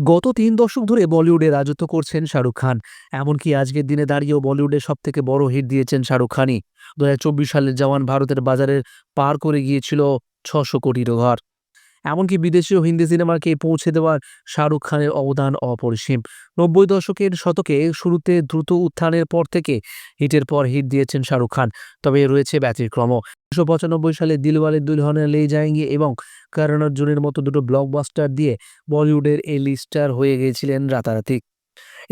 গত তিন দশক ধরে বলিউডে রাজত্ব করছেন শাহরুখ খান। এমনকি আজকের দিনে দাঁড়িয়েও বলিউডে সব থেকে বড় হিট দিয়েছেন শাহরুখ খানই। দুহাজার চব্বিশ সালে জওয়ান ভারতের বাজারের পার করে গিয়েছিল ছশো কোটিরও ঘর এমনকি বিদেশি ও হিন্দি সিনেমাকে পৌঁছে দেওয়ার শাহরুখ খানের অবদান অপরিসীম। নব্বই দশকের শতকে শুরুতে দ্রুত উত্থানের পর থেকে হিটের পর হিট দিয়েছেন শাহরুখ খান, তবে রয়েছে ব্যতিক্রম উনিশশো পঁচানব্বই সালে দিলওয়ালে দুলহনে লে যায়েঙ্গে এবং করণ অর্জুনের মতো দুটো ব্লকবাস্টার দিয়ে বলিউডের এই লিস্টার হয়ে গিয়েছিলেন রাতারাতি।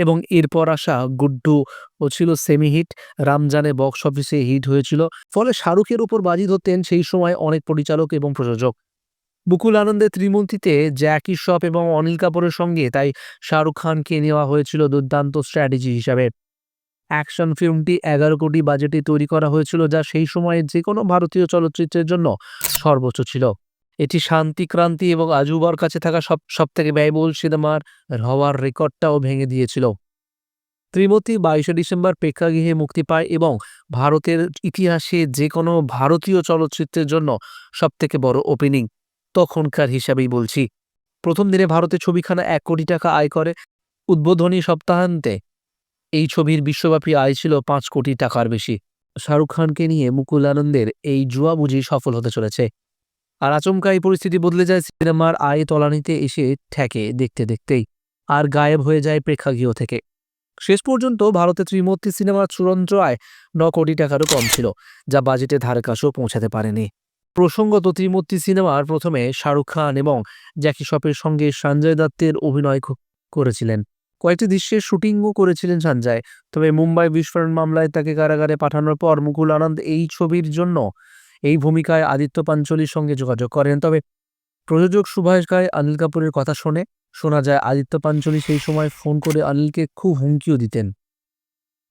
এবং এরপর আসা গুড্ডু ও ছিল সেমি হিট রামজানে বক্স অফিসে হিট হয়েছিল, ফলে শাহরুখের উপর বাজি ধরতেন সেই সময় অনেক পরিচালক এবং প্রযোজক। বুকুল আনন্দের ত্রিমূর্তিতে জ্যাকি শপ এবং অনিল কাপুরের সঙ্গে, তাই শাহরুখ খানকে নেওয়া হয়েছিল দুর্দান্ত স্ট্র্যাটেজি হিসাবে। অ্যাকশন ফিল্মটি এগারো কোটি বাজেটে তৈরি করা হয়েছিল, যা সেই সময়ে যে কোনো ভারতীয় চলচ্চিত্রের জন্য সর্বোচ্চ ছিল। এটি শান্তি, ক্রান্তি এবং আজুবার কাছে থাকা সব সব থেকে ব্যয়বহুল সিনেমার হওয়ার রেকর্ডটাও ভেঙে দিয়েছিল। ত্রিমূর্তি বাইশে ডিসেম্বর প্রেক্ষাগৃহে মুক্তি পায় এবং ভারতের ইতিহাসে যে কোনো ভারতীয় চলচ্চিত্রের জন্য সবথেকে বড় ওপেনিং তখনকার হিসাবেই বলছি। প্রথম দিনে ভারতে ছবিখানা এক কোটি টাকা আয় করে, উদ্বোধনী সপ্তাহান্তে এই ছবির বিশ্বব্যাপী আয় ছিল পাঁচ কোটি টাকার বেশি। শাহরুখ খানকে নিয়ে মুকুল আনন্দের এই জুয়া বুঝি সফল হতে চলেছে। আর আচমকা এই পরিস্থিতি বদলে যায় সিনেমার আয় তলানিতে এসে ঠেকে দেখতে দেখতেই, আর গায়েব হয়ে যায় প্রেক্ষাগৃহ থেকে। শেষ পর্যন্ত ভারতে ত্রিমূর্তি সিনেমার চূড়ান্ত আয় ন কোটি টাকারও কম ছিল, যা বাজেটে ধারে কাছেও পৌঁছাতে পারেনি। প্রসঙ্গত ত্রিমূর্তি সিনেমার প্রথমে শাহরুখ খান এবং জ্যাকি শপের সঙ্গে সঞ্জয় দত্তের অভিনয় করেছিলেন। কয়েকটি দৃশ্যের শুটিংও করেছিলেন সঞ্জয়, তবে মুম্বাই বিস্ফোরণ মামলায় তাকে কারাগারে পাঠানোর পর মুকুল আনন্দ এই ছবির জন্য এই ভূমিকায় আদিত্য পাঞ্চলির সঙ্গে যোগাযোগ করেন। তবে প্রযোজক সুভাষ গায় অনিল কাপুরের কথা শোনে শোনা যায়, আদিত্য পাঞ্চলি সেই সময় ফোন করে অনিলকে খুব হুমকিও দিতেন।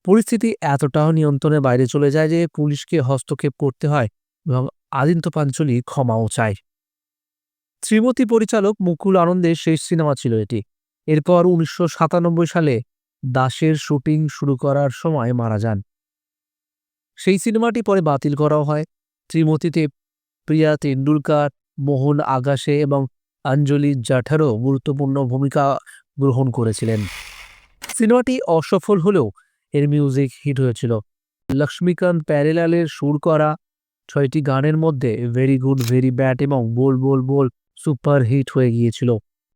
পরিস্থিতি এতটাও নিয়ন্ত্রণের বাইরে চলে যায় যে পুলিশকে হস্তক্ষেপ করতে হয় এবং আদিত্য পাঞ্চলি ক্ষমাও চায়। শ্রীমতী পরিচালক মুকুল আনন্দের শেষ সিনেমা ছিল এটি। এরপর উনিশশো সাতানব্বই সালে দাসের শুটিং শুরু করার সময় মারা যান। সেই সিনেমাটি পরে বাতিল করাও হয়। শ্রীমতীতে প্রিয়া তেন্ডুলকার, মোহন আগাশে এবং অঞ্জলি জাঠারও গুরুত্বপূর্ণ ভূমিকা গ্রহণ করেছিলেন। সিনেমাটি অসফল হলেও এর মিউজিক হিট হয়েছিল। লক্ষ্মীকান্ত প্যারেলালের সুর করা ছয়টি গানের মধ্যে ভেরি গুড ভেরি ব্যাড এবং বোল বোল বোল সুপার হিট হয়ে গিয়েছিল।